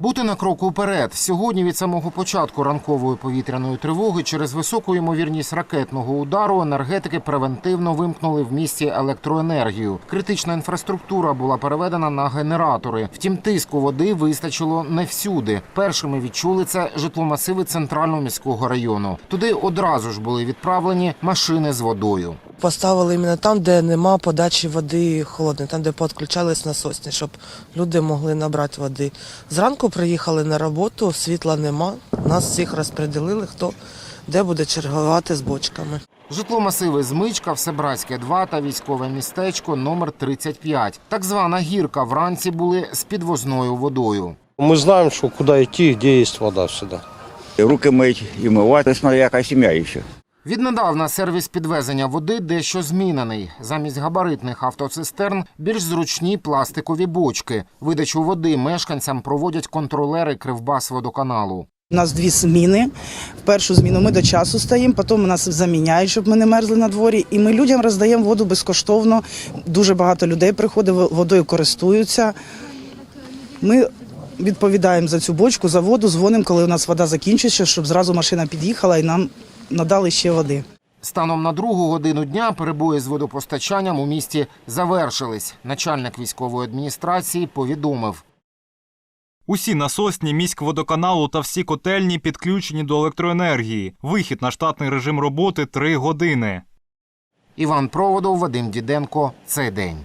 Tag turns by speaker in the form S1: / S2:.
S1: Бути на кроку вперед. Сьогодні від самого початку ранкової повітряної тривоги через високу ймовірність ракетного удару енергетики превентивно вимкнули в місті електроенергію. Критична інфраструктура була переведена на генератори. Втім, тиску води вистачило не всюди. Першими відчули це житломасиви центрального міського району. Туди одразу ж були відправлені машини з водою.
S2: Поставили іменно там, де нема подачі води холодної, там, де підключались насосні, щоб люди могли набрати води. Зранку приїхали на роботу, світла нема. Нас всіх розподілили, хто де буде чергувати з бочками.
S1: Житломасиви Змичка, Всебратське 2 та військове містечко номер 35. Так звана гірка вранці були з підвозною водою.
S3: Мы знаем, что куда идти, где есть вода всегда.
S4: руки мить і мивати, смотря яка сім'я ще.
S1: Віднедавна сервіс підвезення води дещо змінений. Замість габаритних автоцистерн більш зручні пластикові бочки. Видачу води мешканцям проводять контролери Кривбас водоканалу.
S5: У нас дві зміни. В першу зміну ми до часу стоїмо, потім нас заміняють, щоб ми не мерзли на дворі. І ми людям роздаємо воду безкоштовно. Дуже багато людей приходить, водою користуються. Ми відповідаємо за цю бочку, за воду, дзвонимо, коли у нас вода закінчиться, щоб зразу машина під'їхала і нам надали ще води.
S1: Станом на другу годину дня перебої з водопостачанням у місті завершились. Начальник військової адміністрації повідомив.
S6: Усі насосні міськводоканалу та всі котельні підключені до електроенергії. Вихід на штатний режим роботи 3 години.
S1: Іван Проводов, Вадим Діденко. Цей день.